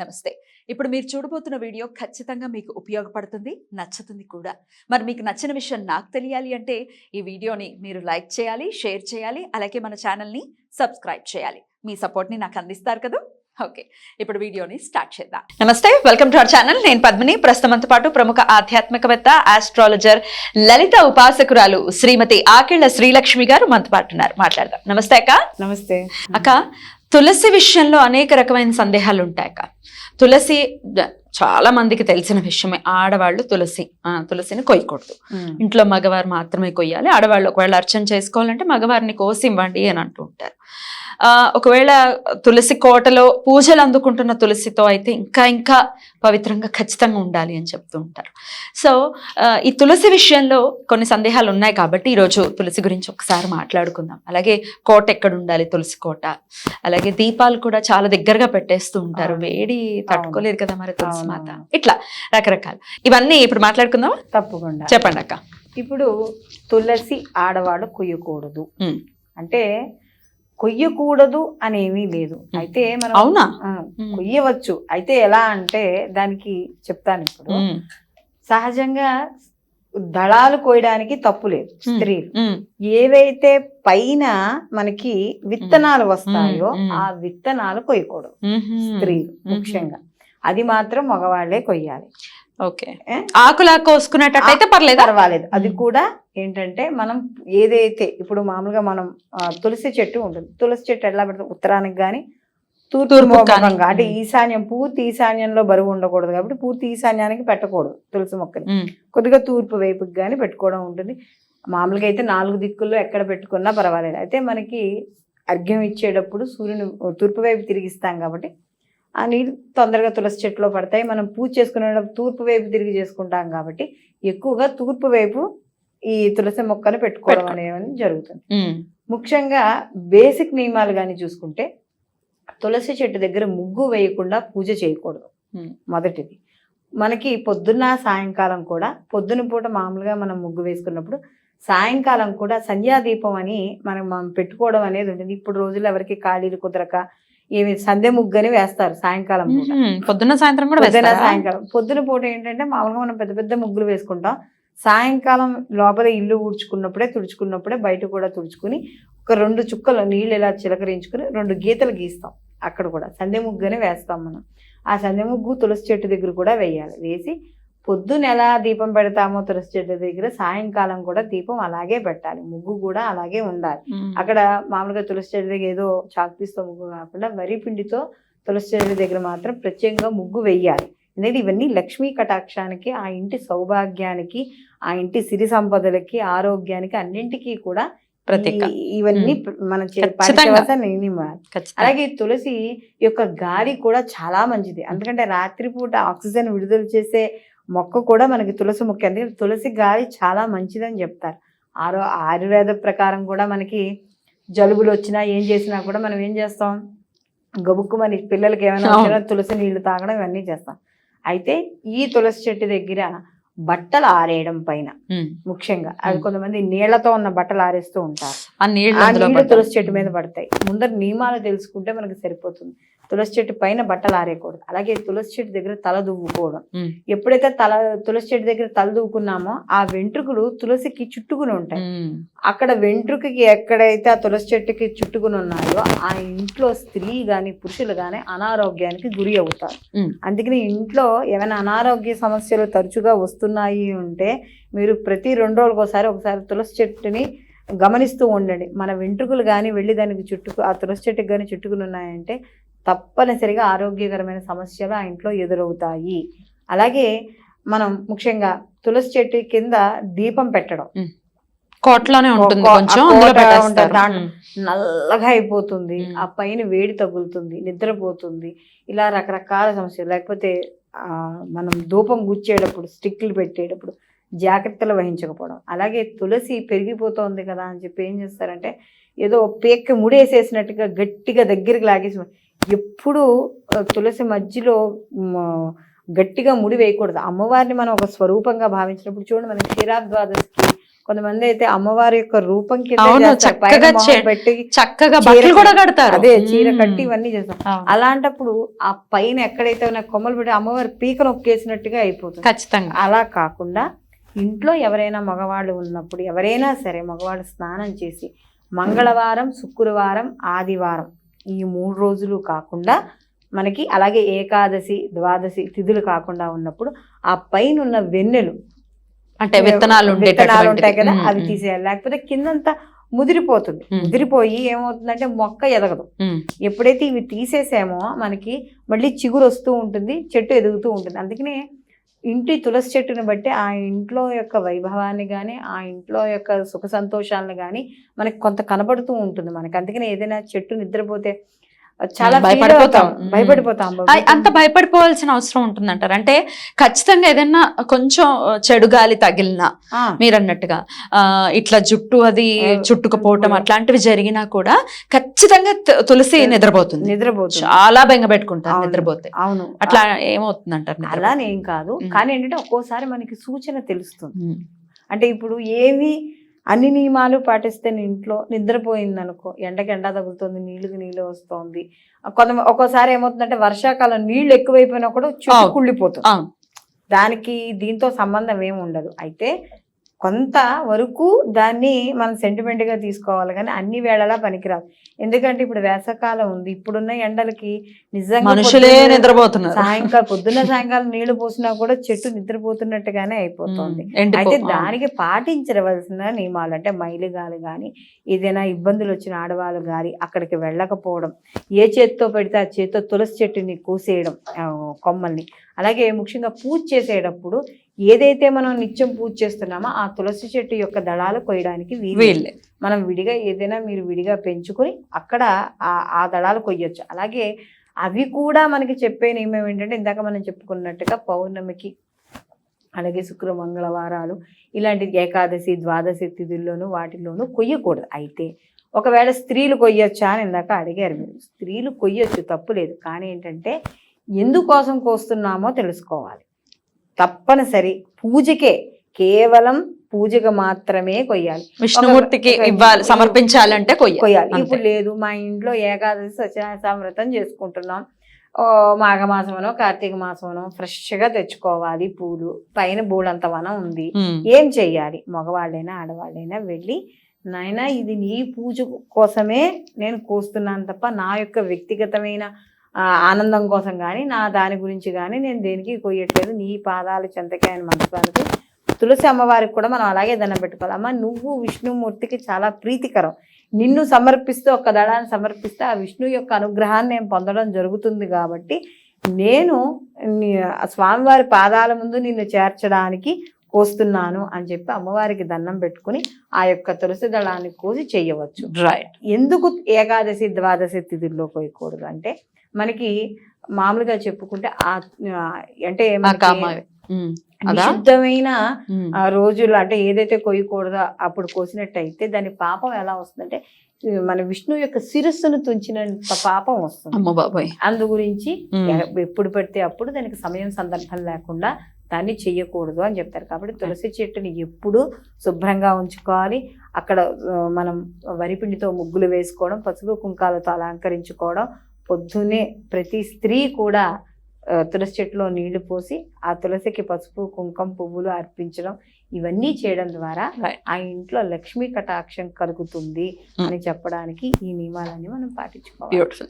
నమస్తే ఇప్పుడు మీరు చూడబోతున్న వీడియో ఖచ్చితంగా మీకు ఉపయోగపడుతుంది నచ్చుతుంది కూడా. మరి మీకు నచ్చిన విషయం నాకు తెలియాలి అంటే ఈ వీడియోని మీరు లైక్ చేయాలి షేర్ చేయాలి అలాగే మన ఛానల్ని సబ్స్క్రైబ్ చేయాలి. మీ సపోర్ట్ని నాకు అందిస్తారు కదా? ఓకే ఇప్పుడు వీడియోని స్టార్ట్ చేద్దాం. నమస్తే వెల్కమ్ టు అవర్ ఛానల్. నేను పద్మిని. ప్రస్తుతంతో పాటు ప్రముఖ ఆధ్యాత్మికవేత్త ఆస్ట్రాలజర్ లలిత ఉపాసకురాలు శ్రీమతి ఆకిళ్ళ శ్రీలక్ష్మి గారు మనతో పాటు ఉన్నారు. మాట్లాడదాం. నమస్తే అక్క. నమస్తే. అక్క తులసి విషయంలో అనేక రకమైన సందేహాలు ఉంటాయి తులసి చాలా మందికి తెలిసిన విషయమే. ఆడవాళ్ళు తులసి ఆ, తులసిని కొయ్యకూడదు. ఇంట్లో మగవారు మాత్రమే కొయ్యాలి. ఆడవాళ్ళు ఒకవేళ అర్చన చేసుకోవాలంటే మగవారిని కోసి ఇవ్వండి అని అంటూ ఉంటారు. ఒకవేళ తులసి కోటలో పూజలు అందుకుంటున్న తులసితో అయితే ఇంకా ఇంకా పవిత్రంగా ఖచ్చితంగా ఉండాలి అని చెప్తూ ఉంటారు. సో ఈ తులసి విషయంలో కొన్ని సందేహాలు ఉన్నాయి కాబట్టి ఈరోజు తులసి గురించి ఒకసారి మాట్లాడుకుందాం. అలాగే కోట ఎక్కడ ఉండాలి? తులసి కోట. అలాగే దీపాలు కూడా చాలా దగ్గరగా పెట్టేస్తూ ఉంటారు. వేడి తట్టుకోలేదు కదా మరి తులసి మాత. ఇట్లా రకరకాలు. ఇవన్నీ ఇప్పుడు మాట్లాడుకుందాం తప్పకుండా. చెప్పండి అక్క. ఇప్పుడు తులసి ఆడవాడు కొయ్యకూడదు. అంటే కొయ్యకూడదు అనేమీ లేదు. అయితే మనం అవునా. కొయ్యవచ్చు. అయితే ఎలా అంటే దానికి చెప్తాను ఇప్పుడు. సహజంగా దళాలు కోయడానికి తప్పు లేదు. స్త్రీలు. ఏవైతే పైన మనకి విత్తనాలు వస్తాయో. ఆ విత్తనాలు కొయ్యకూడదు. స్త్రీలు ముఖ్యంగా. అది మాత్రం మగవాళ్ళే కొయ్యాలి. ఓకే? ఆకులా కోసుకునేటట్టయితే పర్లేదా? పర్వాలేదు. అది. కూడా ఏంటంటే మనం ఏదైతే ఇప్పుడు మామూలుగా మనం తులసి చెట్టు ఉంటుంది. తులసి చెట్టు ఎలా పెడతాం? ఉత్తరానికి కానీ తూర్పు తూర్పుకి కానీ. ముఖంగా అంటే. ఈశాన్యం పూర్తి ఈశాన్యంలో బరువు ఉండకూడదు కాబట్టి పూర్తి ఈశాన్యానికి పెట్టకూడదు తులసి మొక్కని. కొద్దిగా తూర్పు వైపుకి కానీ పెట్టుకోవడం ఉంటుంది. మామూలుగా అయితే నాలుగు దిక్కుల్లో ఎక్కడ పెట్టుకున్నా పర్వాలేదు. అయితే మనకి అర్ఘ్యం ఇచ్చేటప్పుడు సూర్యుని తూర్పు వైపు తిరిగిస్తాం కాబట్టి ఆ నీళ్ళు తొందరగా తులసి చెట్టులో పడతాయి. మనం పూజ చేసుకునేటప్పుడు తూర్పు వైపు తిరిగి చేసుకుంటాం కాబట్టి ఎక్కువగా తూర్పు వైపు ఈ తులసి మొక్కను పెట్టుకోవడం పెట్టుకో- అనేది జరుగుతుంది. ముఖ్యంగా బేసిక్ నియమాలు కానీ చూసుకుంటే తులసి చెట్టు దగ్గర ముగ్గు వేయకుండా పూజ చేయకూడదు. మొదటిది. మనకి పొద్దున్న సాయంకాలం కూడా పొద్దున పూట మామూలుగా మనం ముగ్గు వేసుకున్నప్పుడు సాయంకాలం కూడా సంధ్యాదీపం అని మనం మనం పెట్టుకోవడం అనేది ఉంటుంది. ఇప్పుడు రోజుల్లో ఎవరికి ఖాళీలు కుదరక ఏమి సంధ్య ముగ్గు అని వేస్తారు సాయంకాలం. పొద్దున్న సాయంత్రం కూడా పొద్దున? సాయంకాలం. పొద్దున పూట ఏంటంటే మామూలుగా మనం పెద్ద పెద్ద ముగ్గులు వేసుకుంటాం. సాయంకాలం లోపల ఇల్లు ఊడ్చుకున్నప్పుడే తుడుచుకున్నప్పుడే బయట కూడా తుడుచుకుని ఒక రెండు చుక్కలు నీళ్ళు ఇలా చిలకరించుకుని రెండు గీతలు గీస్తాం. అక్కడ కూడా సంధ్య ముగ్గునే వేస్తాం మనం. ఆ సంధ్య ముగ్గు తులసి చెట్టు దగ్గర కూడా వేయాలి. వేసి పొద్దున ఎలా దీపం పెడతామో తులసి చెట్టు దగ్గర సాయంకాలం కూడా దీపం అలాగే పెట్టాలి. ముగ్గు కూడా అలాగే ఉండాలి. అక్కడ మామూలుగా తులసి చెట్టు దగ్గర ఏదో చాక్పీస్తో ముగ్గు కాకుండా వరి పిండితో తులసి చెట్టు దగ్గర మాత్రం ప్రత్యేకంగా ముగ్గు వెయ్యాలి. ఎందుకంటే ఇవన్నీ లక్ష్మీ కటాక్షానికి ఆ ఇంటి సౌభాగ్యానికి ఆ ఇంటి సిరి సంపదలకి ఆరోగ్యానికి అన్నింటికీ కూడా ఇవన్నీ మనం. అలాగే తులసి యొక్క గాలి కూడా చాలా మంచిది. ఎందుకంటే రాత్రిపూట ఆక్సిజన్ విడుదల చేసే మొక్క కూడా మనకి తులసి మొక్క ఎందుకంటే తులసి గాలి చాలా మంచిదని చెప్తారు ఆరో ఆయుర్వేద ప్రకారం కూడా మనకి జలుబులు వచ్చినా ఏం చేసినా కూడా మనం ఏం చేస్తాం గబుక్కు మన పిల్లలకి ఏమైనా. వచ్చినా తులసి నీళ్ళు తాగడం ఇవన్నీ చేస్తాం అయితే ఈ తులసి చెట్టు దగ్గర బట్టలు ఆరేయడం పైన. ముఖ్యంగా అది. కొంతమంది నీళ్ళతో ఉన్న బట్టలు ఆరేస్తూ ఉంటారు ఆ నీళ్ళు. తులసి చెట్టు మీద పడతాయి ముందర నియమాలు తెలుసుకుంటే మనకి సరిపోతుంది తులసి చెట్టు పైన బట్టలు ఆరేయకూడదు అలాగే తులసి చెట్టు దగ్గర తల దువ్వుకోవడం. ఎప్పుడైతే తల తులసి చెట్టు దగ్గర తల దువ్వుకున్నామో ఆ వెంట్రుకలు తులసికి చుట్టుకుని ఉంటాయి. అక్కడ వెంట్రుకకి ఎక్కడైతే ఆ తులసి చెట్టుకి చుట్టుకుని ఉన్నాయో ఆ ఇంట్లో స్త్రీ గాని పురుషులు గాని అనారోగ్యానికి గురి అవుతారు. అందుకని ఇంట్లో ఏమైనా అనారోగ్య సమస్యలు తరచుగా వస్తున్నాయి ఉంటే మీరు ప్రతి రెండు రోజులకు ఒకసారి ఒకసారి తులసి చెట్టుని గమనిస్తూ ఉండండి. మన వెంట్రుకలు కానీ వెళ్ళి దానికి చుట్టుకు ఆ తులసి చెట్టుకి కానీ చుట్టుకుని ఉన్నాయంటే తప్పనిసరిగా ఆరోగ్యకరమైన సమస్యలు ఆ ఇంట్లో ఎదురవుతాయి. అలాగే మనం ముఖ్యంగా తులసి చెట్టు కింద దీపం పెట్టడం. కోటలోనే ఉంటుంది కొంచెం. నల్లగా అయిపోతుంది. ఆ పైన వేడి తగులుతుంది. నిద్రపోతుంది. ఇలా రకరకాల సమస్యలు. లేకపోతే ఆ, మనం ధూపం గుచ్చేటప్పుడు స్టిక్లు పెట్టేటప్పుడు జాగ్రత్తలు వహించకపోవడం. అలాగే తులసి పెరిగిపోతోంది కదా అని చెప్పి ఏం చేస్తారంటే ఏదో పేక్క ముడేసేసినట్టుగా గట్టిగా దగ్గరికి లాగేసి ఎప్పుడు తులసి మధ్యలో గట్టిగా ముడి వేయకూడదు. అమ్మవారిని మనం ఒక స్వరూపంగా భావించినప్పుడు చూడండి మనం క్షీరాబ్ద్వాదశికి కొంతమంది అయితే అమ్మవారి యొక్క రూపం కింద పెట్టి చక్కగా బట్టలు కూడా కడతారు. అదే చీర. కట్టి ఇవన్నీ చేస్తాం. అలాంటప్పుడు ఆ పైన ఎక్కడైతే ఉన్న కొమ్మలు పెట్టి అమ్మవారి పీక నొక్కేసినట్టుగా అయిపోతుంది. ఖచ్చితంగా. అలా కాకుండా ఇంట్లో ఎవరైనా మగవాళ్ళు ఉన్నప్పుడు ఎవరైనా సరే మగవాళ్ళు స్నానం చేసి మంగళవారం శుక్రవారం ఆదివారం ఈ మూడు రోజులు కాకుండా మనకి అలాగే ఏకాదశి ద్వాదశి తిథులు కాకుండా ఉన్నప్పుడు ఆ పైన ఉన్న వెన్నెలు అంటే విత్తనాలు విత్తనాలు ఉంటాయి కదా. అవి. తీసేయాలి లేకపోతే కిందంతా ముదిరిపోతుంది. ముదిరిపోయి ఏమవుతుందంటే మొక్క ఎదగదు. ఎప్పుడైతే ఇవి తీసేసామో మనకి మళ్ళీ చిగురు వస్తూ ఉంటుంది చెట్టు ఎదుగుతూ ఉంటుంది అందుకనే ఇంటి తులసి చెట్టుని బట్టి ఆ ఇంట్లో యొక్క వైభవాన్ని కానీ ఆ ఇంట్లో యొక్క సుఖ సంతోషాలను కానీ మనకి కొంత కనబడుతూ ఉంటుంది. మనకి అందుకనే ఏదైనా చెట్టు నిద్రపోతే చాలా భయపడిపోతాం. భయపడిపోతాం అంత భయపడిపోవాల్సిన అవసరం ఉంటుంది అంటారు అంటే ఖచ్చితంగా ఏదైనా కొంచెం చెడు గాలి తగిలినా మీరు అన్నట్టుగా ఆ, ఇట్లా జుట్టు అది చుట్టుకుపోవటం. అట్లాంటివి జరిగినా కూడా ఖచ్చితంగా తులసి నిద్రపోతుంది. నిద్రపోతుంది. చాలా బెంగ పెట్టుకుంటారు. నిద్రపోతే. అవును. అట్లా ఏమవుతుంది అంటారు అలానేం కాదు. మ్మ్. కానీ ఏంటంటే ఒక్కోసారి మనకి సూచన తెలుస్తుంది. అంటే ఇప్పుడు ఏవి అన్ని నియమాలు పాటిస్తే నీ ఇంట్లో నిద్రపోయింది అనుకో ఎండకి ఎండ తగులుతుంది నీళ్ళకి నీళ్ళు వస్తుంది కొంత ఒక్కోసారి ఏమవుతుందంటే వర్షాకాలం నీళ్ళు ఎక్కువైపోయినా కూడా చుట్టూ అవును. కుళ్ళిపోతుంది అవును. దానికి దీంతో సంబంధం ఏమి ఉండదు అయితే కొంత వరకు దాన్ని మనం sentiment గా తీసుకోవాలి కానీ అన్ని వేళలా పనికిరాదు. ఎందుకంటే ఇప్పుడు వేసవకాలం ఉంది ఇప్పుడున్న ఎండలకి నిజంగా మనుషులే నిద్రపోతున్నారు. సాయంకాలం పొద్దున్న సాయంకాలం నీళ్ళు పోసినా కూడా చెట్టు నిద్రపోతున్నట్టుగానే అయిపోతుంది. అయితే. దానికి పాటించవలసిన నియమాలు అంటే మైలుగాలు కానీ ఏదైనా ఇబ్బందులు వచ్చిన ఆడవాళ్ళు కానీ అక్కడికి వెళ్ళకపోవడం ఏ చేత్తో పెడితే ఆ చేత్తో తులసి చెట్టుని కోసేయడం కొమ్మల్ని. అలాగే ముఖ్యంగా పూజ చేసేటప్పుడు ఏదైతే మనం నిత్యం పూజ చేస్తున్నామో ఆ తులసి చెట్టు యొక్క దళాలు కొయ్యడానికి వీలు మనం విడిగా ఏదైనా మీరు విడిగా పెంచుకొని అక్కడ ఆ ఆ దళాలు కొయ్యొచ్చు. అలాగే అవి కూడా మనకి చెప్పే నియమం ఏంటంటే ఇందాక మనం చెప్పుకున్నట్టుగా పౌర్ణమికి అలాగే శుక్ర మంగళవారాలు ఇలాంటి ఏకాదశి ద్వాదశి తిథుల్లోనూ వాటిల్లోనూ కొయ్యకూడదు. అయితే ఒకవేళ స్త్రీలు కొయ్యొచ్చా అని ఇందాక అడిగారు మీరు. స్త్రీలు కొయ్యొచ్చు తప్పు లేదు. కానీ ఏంటంటే ఎందుకోసం కోస్తున్నామో తెలుసుకోవాలి. తప్పనిసరి పూజకే కేవలం పూజకు మాత్రమే కొయ్యాలి. విష్ణుమూర్తికి ఇవ్వాలి సమర్పించాలంటే కొయ్య కొయ్యాలి. ఇప్పుడు లేదు మా ఇంట్లో ఏకాదశి సత్యనారాయణ చేసుకుంటున్నాం. ఓ మాఘమాసమనో కార్తీక మాసమనో ఫ్రెష్గా తెచ్చుకోవాలి పూలు. పైన బూడంత వనం ఉంది. ఏం చెయ్యాలి మగవాళ్ళైనా ఆడవాళ్ళైనా వెళ్ళి నాయనా ఇది నీ పూజ కోసమే నేను కోస్తున్నాను తప్ప నా యొక్క వ్యక్తిగతమైన ఆనందం కోసం కానీ నా దాని గురించి కానీ నేను దేనికి కొయ్యట్లేదు. నీ పాదాలు చెంతకే అని మనసుకు తులసి అమ్మవారికి కూడా మనం అలాగే దండం పెట్టుకోవాలి అమ్మ నువ్వు విష్ణుమూర్తికి చాలా ప్రీతికరం. నిన్ను సమర్పిస్తూ ఒక దళాన్ని సమర్పిస్తే ఆ విష్ణు యొక్క అనుగ్రహాన్ని నేను పొందడం జరుగుతుంది కాబట్టి నేను స్వామివారి పాదాల ముందు నిన్ను చేర్చడానికి కోస్తున్నాను అని చెప్పి అమ్మవారికి దండం పెట్టుకుని ఆ యొక్క తులసి దళాన్ని కోసి చేయవచ్చు. రైట్ ఎందుకు ఏకాదశి ద్వాదశి తిథుల్లో కోయకూడదు అంటే మనకి మామూలుగా చెప్పుకుంటే ఆ అంటే నిషిద్ధమైన రోజులు అంటే ఏదైతే కొయ్యకూడదో అప్పుడు కోసినట్టయితే దాని పాపం ఎలా వస్తుందంటే మన విష్ణు యొక్క శిరస్సును తుంచినంత పాపం వస్తుంది. అందు గురించి ఎప్పుడు పడితే అప్పుడు దానికి సమయం సందర్భం లేకుండా దాన్ని చెయ్యకూడదు అని చెప్తారు. కాబట్టి తులసి చెట్టుని ఎప్పుడు శుభ్రంగా ఉంచుకోవాలి. అక్కడ మనం వరిపిండితో ముగ్గులు వేసుకోవడం పసుపు కుంకాలతో అలంకరించుకోవడం పొద్దున్నే ప్రతి స్త్రీ కూడా తులసి చెట్టులో నీళ్ళు పోసి ఆ తులసికి పసుపు కుంకం పువ్వులు అర్పించడం ఇవన్నీ చేయడం ద్వారా. ఆ ఇంట్లో లక్ష్మీ కటాక్షం కలుగుతుంది అని చెప్పడానికి ఈ నియమాలన్నీ మనం పాటించుకోవాలి.